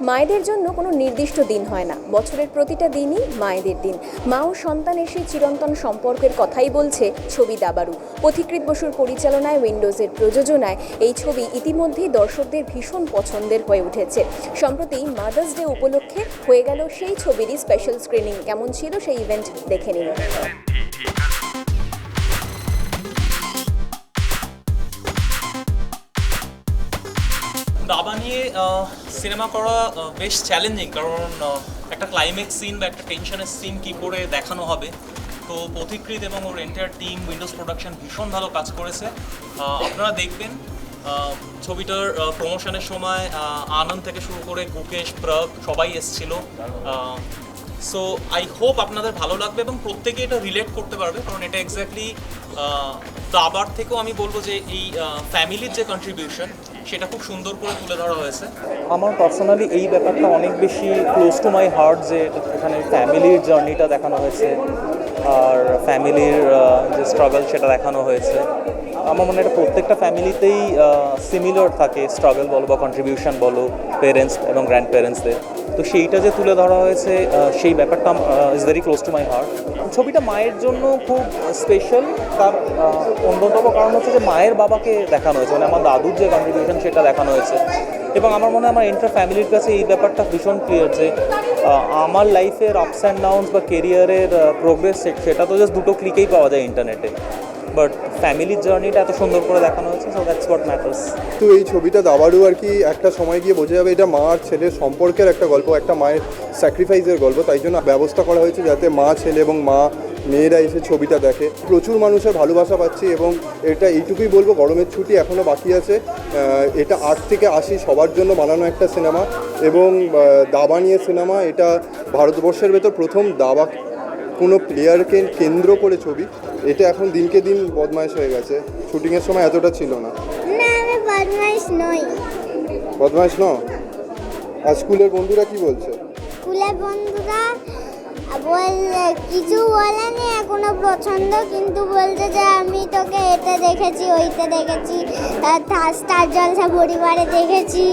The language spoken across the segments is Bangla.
মায়েদের জন্য কোনো নির্দিষ্ট দিন হয় না। বছরের প্রতিটা দিনই মায়েদের দিন। মা ও সন্তানের সেই চিরন্তন সম্পর্কের কথাই বলছে ছবি দাবারু পথিকৃত বসুর পরিচালনায় উইন্ডোজের প্রযোজনায় এই ছবি ইতিমধ্যেই দর্শকদের ভীষণ পছন্দের হয়ে উঠেছে। সম্প্রতি মাদার্স ডে উপলক্ষে হয়ে গেল সেই ছবিরই স্পেশাল স্ক্রিনিং কেমন ছিল সেই ইভেন্ট দেখে নিন। দাবা নিয়ে সিনেমা করা বেশ চ্যালেঞ্জিং কারণ একটা ক্লাইম্যাক্স সিন বা একটা টেনশনের সিন কী করে দেখানো হবে? তো পথিকৃত এবং ওর এন্টায়ার টিম উইন্ডোজ প্রোডাকশন ভীষণ ভালো কাজ করেছে। আপনারা দেখবেন ছবিটার প্রমোশনের সময় আনন্দ থেকে শুরু করে গুকেশ প্রগ সবাই এসছিল। সো আই হোপ আপনাদের ভালো লাগবে এবং প্রত্যেকে এটা রিলেট করতে পারবে, কারণ এটা এক্স্যাক্টলি দাবার থেকেও আমি বলব যে এই ফ্যামিলির যে কন্ট্রিবিউশন সেটা খুব সুন্দর করে তুলে ধরা হয়েছে। আমার পার্সোনালি এই ব্যাপারটা অনেক বেশি ক্লোজ টু মাই হার্ট যে এখানে ফ্যামিলির জার্নিটা দেখানো হয়েছে, আর ফ্যামিলির যে স্ট্রাগল সেটা দেখানো হয়েছে। আমার মনে হয় প্রত্যেকটা ফ্যামিলিতেই সিমিলার থাকে স্ট্রাগল বলো বা কন্ট্রিবিউশন বলো পেরেন্টস এবং গ্র্যান্ড প্যারেন্টসদের তো সেইটা যে তুলে ধরা হয়েছে সেই ব্যাপারটা is very close to my heart ছবিটা মায়ের জন্য খুব স্পেশাল তার অন্যতম কারণ হচ্ছে যে মায়ের বাবাকে দেখানো হয়েছে মানে আমার দাদুর যে কন্ট্রিবিউশন সেটা দেখানো হয়েছে। এবং আমার মনে হয় আমার এন্টার ফ্যামিলির কাছে এই ব্যাপারটা ভীষণ ক্লিয়ার যে আমার লাইফের আপস অ্যান্ড ডাউনস বা কেরিয়ারের প্রোগ্রেস সেটা তো জাস্ট দুটো ক্লিকেই পাওয়া যায় ইন্টারনেটে বাট ফ্যামিলির জার্নিটা এত সুন্দর করে দেখানো হয়েছে সো দ্যাটস হোয়াট ম্যাটার্স তো এই ছবিটা দাবারু আর কি একটা সময় গিয়ে বোঝা যাবে এটা মা আর ছেলের সম্পর্কের একটা গল্প, একটা মায়ের স্যাক্রিফাইসের গল্প, তাই জন্য ব্যবস্থা করা হয়েছে যাতে মা, ছেলে এবং মা, মেয়েরা এসে ছবিটা দেখে। প্রচুর মানুষের ভালোবাসা পাচ্ছি এবং এটা এইটুকুই বলব, গরমের ছুটি এখনও বাকি আছে। এটা আট থেকে আশি সবার জন্য বানানো একটা সিনেমা এবং দাবা নিয়ে সিনেমা, এটা ভারতবর্ষের ভেতর প্রথম দাবা কোনো প্লেয়ারকে কেন্দ্র করে ছবি। এটা এখন দিনকে দিন বদমাইশ হয়ে গেছে। শুটিংয়ের সময় এতটা ছিল না। না আমি বদমাইশ নই। বদমাইশ ন আর স্কুলের বন্ধুরা কি বলছে? স্কুলের বন্ধুরা বল কিছু বলেনি এখনও পছন্দ কিন্তু বলছে যে আমি তোকে এতে দেখেছি ওইতে দেখেছি স্টার জলসা পরিবারে দেখেছি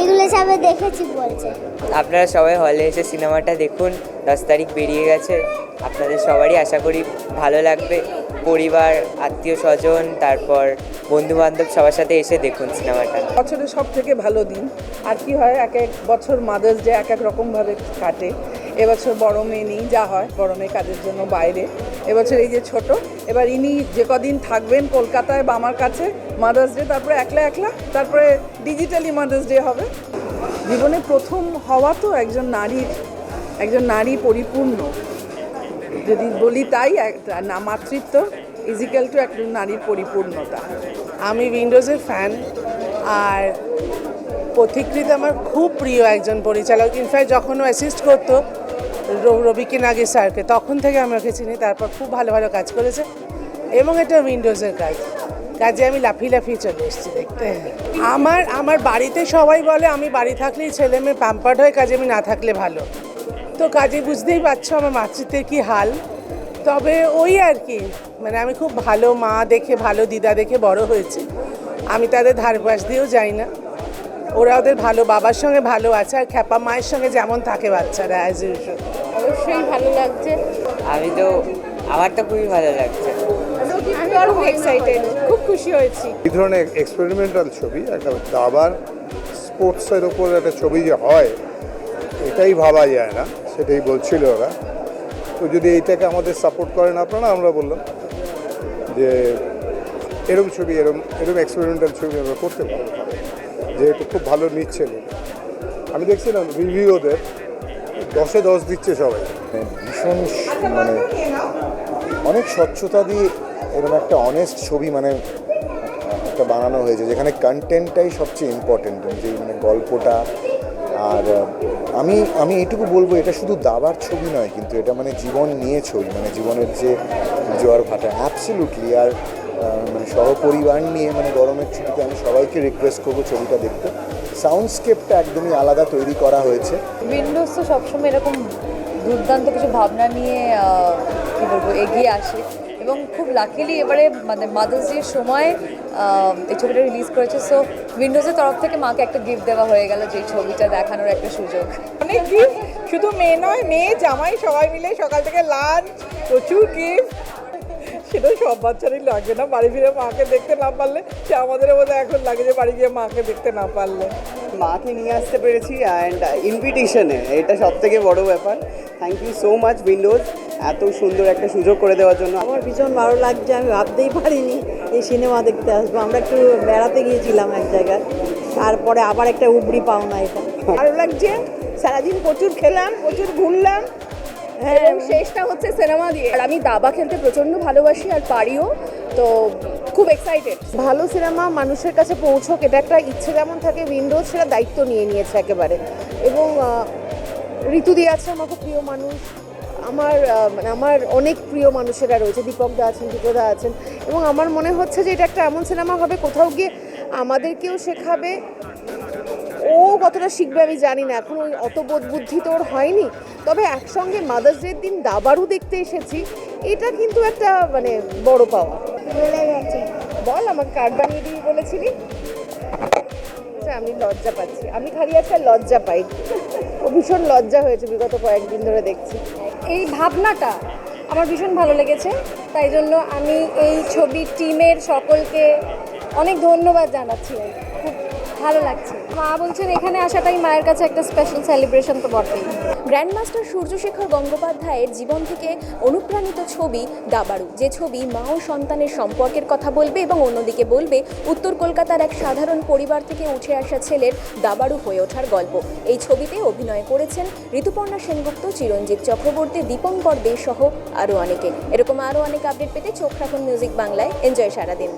এগুলো সবে দেখেছি বলছে। আপনারা সবাই হলে এসে সিনেমাটা দেখুন দশ তারিখ বেরিয়ে গেছে আপনাদের সবারই আশা করি ভালো লাগবে পরিবার আত্মীয় স্বজন তারপর বন্ধু বান্ধব সবার সাথে এসে দেখুন সিনেমাটা। বছরের সব থেকে ভালো দিন আর কি হয় এক এক বছর মাদার্স ডে এক এক রকমভাবে কাটে। এবছর বড় মেয়ে নেই, যা হয়, বড় মেয়ে কাজের জন্য বাইরে। এবছর এই যে ছোট, এবার ইনি যে কদিন থাকবেন কলকাতায় বা আমার কাছে মাদার্স ডে তারপরে একলা একলা, তারপরে ডিজিটালি মাদার্স ডে হবে। জীবনে প্রথম হওয়া তো একজন নারীর, একজন নারী পরিপূর্ণ। যদি বলি তাই না, মাতৃত্ব ইজিক্যাল টু একটা নারীর পরিপূর্ণতা। আমি উইন্ডোজের ফ্যান আর পথিকৃত আমার খুব প্রিয় একজন পরিচালক। ইনফ্যাক্ট যখন অ্যাসিস্ট করতো রবিকে নাগে স্যারকে। তখন থেকে আমি ওকে চিনি, তারপর খুব ভালো ভালো কাজ করেছে। এবং এটা উইন্ডোজের কাজ। কাজে আমি লাফিয়ে লাফিয়ে চলে এসেছি দেখতে। আমার আমার বাড়িতে সবাই বলে, আমি বাড়ি থাকলেই ছেলে মেয়ে প্যাম্পার্ড হয় কাজে আমি না থাকলে ভালো। তো কাজে বুঝতেই পারছ আমার মাতৃত্বের কি হাল। তবে ওই আর কি মানে আমি খুব ভালো মা দেখে, ভালো দিদা দেখে বড় হয়েছি। আমি তাদের ধার পাশ দিয়েও যাই না। ওরা ওদের ভালো বাবার সঙ্গে ভালো আছে, আর খ্যাপা মায়ের সঙ্গে যেমন থাকে বাচ্চারা অ্যাজ ইউজুয়াল অবশ্যই ভালো লাগছে। আমি তো আমার তো খুবই ভালো লাগছে। আমি খুব এক্সাইটেড খুব খুশি হয়েছি। এই ধরনের এক্সপেরিমেন্টাল ছবি একটা দাবার স্পোর্টসের ওপর একটা ছবি যে হয় এটাই ভাবা যায় না সেটাই বলছিল ওরা। তো যদি এইটাকে আমাদের সাপোর্ট করেন আপনারা আমরা বললাম যে এরকম ছবি এরকম এরকম এক্সপেরিমেন্টাল ছবি আমরা করতে পারব। যেহেতু খুব ভালো নিচ্ছে। আমি দেখছিলাম রিভিউ ওদের দশে দশ দিচ্ছে সবাই। ভীষণ মানে অনেক স্বচ্ছতা দিয়ে এরকম একটা অনেস্ট ছবি মানে একটা বানানো হয়েছে, যেখানে কন্টেন্টটাই সবচেয়ে ইম্পর্টেন্ট যে মানে গল্পটা আর আমি আমি এটুকু বলব, এটা শুধু দাবার ছবি নয়, কিন্তু এটা মানে জীবন নিয়ে ছবি মানে জীবনের যে জোয়ার ভাটা অ্যাবসলিউটলি আর মানে সহপরিবার নিয়ে মানে গরমের ছুটিতে আমি সবাইকে রিকোয়েস্ট করব ছবিটা দেখতে। সাউন্ডস্কেপটা একদমই আলাদা তৈরি করা হয়েছে। উইন্ডোজ তো সবসময় এরকম দুর্দান্ত কিছু ভাবনা নিয়ে কী বলব, এগিয়ে আসে। এবং খুব লাকিলি এবারে মানে মাদার্স সময় এই ছবিটা রিলিজ করেছে। সো উইন্ডোজের তরফ থেকে মাকে একটা গিফট দেওয়া হয়ে গেল যে ছবিটা দেখানোর একটা সুযোগ। অনেক গিফট শুধু মেয়ে নয়, মেয়ে, জামাই, সবাই মিলে সকাল থেকে লাঞ্চ প্রচুর গিফট সেটা সব বাচ্চারই লাগে না, বাড়ি ফিরে মাকে দেখতে না পারলে, সে আমাদের মধ্যে এখন লাগে যে বাড়ি গিয়ে মাকে দেখতে না পারলে। মাকে নিয়ে আসতে পেরেছি অ্যান্ড ইনভিটেশনে এটা সব থেকে বড় ব্যাপার। Thank you so much Windows এত সুন্দর একটা সুযোগ করে দেওয়ার জন্য। আমার ভীষণ ভালো লাগছে আমি ভাবতেই পারিনি এই সিনেমা দেখতে আসব। আমরা একটু বেড়াতে গিয়েছিলাম এক জায়গায়। তারপরে আবার একটা উবড়ি পাওনা এটা। ভালো লাগছে। সারাদিন প্রচুর খেলাম প্রচুর ঘুরলাম। হ্যাঁ। শেষটা হচ্ছে সিনেমা দিয়ে। আর আমি দাবা খেলতে প্রচণ্ড ভালোবাসি আর পারিও। তো খুব এক্সাইটেড ভালো সিনেমা মানুষের কাছে পৌঁছক, এটা একটা ইচ্ছে যেমন থাকে উইন্ডোজ সেটা দায়িত্ব নিয়ে নিয়েছে একেবারে। এবং ঋতু দিয়ে আছে আমার খুব প্রিয় মানুষ। আমার মানে আমার অনেক প্রিয় মানুষেরা রয়েছে, দীপক দা আছেন দীপদা আছেন। এবং আমার মনে হচ্ছে যে এটা একটা এমন সিনেমা হবে, কোথাও গিয়ে আমাদেরকেও শেখাবে। ও কতটা শিখবে আমি জানি না, এখন ওই অত বোধ বুদ্ধি তো ওর হয়নি। তবে একসঙ্গে মাদার্স ডের দিন দাবারও দেখতে এসেছি, এটা কিন্তু একটা মানে বড় পাওয়া। বলে গেছে। বল আমাকে কার্ড বানিয়ে দিবি বলেছিলি? আচ্ছা, আমি লজ্জা পাচ্ছি। আমি খালি একটা লজ্জা পাই। ও ভীষণ লজ্জা হয়েছে বিগত কয়েকদিন ধরে দেখছি। এই ভাবনাটা আমার ভীষণ ভালো লেগেছে। তাই জন্য আমি এই ছবি টিমের সকলকে অনেক ধন্যবাদ জানাচ্ছি ভালো লাগছে। মা বলছেন, এখানে আসাটাই মায়ের কাছে একটা স্পেশাল সেলিব্রেশন তো বটেই। গ্র্যান্ডমাস্টার সূর্যশেখর গঙ্গোপাধ্যায়ের জীবন থেকে অনুপ্রাণিত ছবি দাবাড়ু, যে ছবি মা ও সন্তানের সম্পর্কের কথা বলবে এবং অন্যদিকে বলবে, উত্তর কলকাতার এক সাধারণ পরিবার থেকে উঠে আসা ছেলের দাবাড়ু হয়ে ওঠার গল্প। এই ছবিতে অভিনয় করেছেন ঋতুপর্ণা সেনগুপ্ত, চিরঞ্জিত চক্রবর্তী দীপঙ্কর দে সহ আরও অনেকে। এরকম আরও অনেক আপডেট পেতে চোখ রাখুন মিউজিক বাংলায়। এনজয় সারাদিন।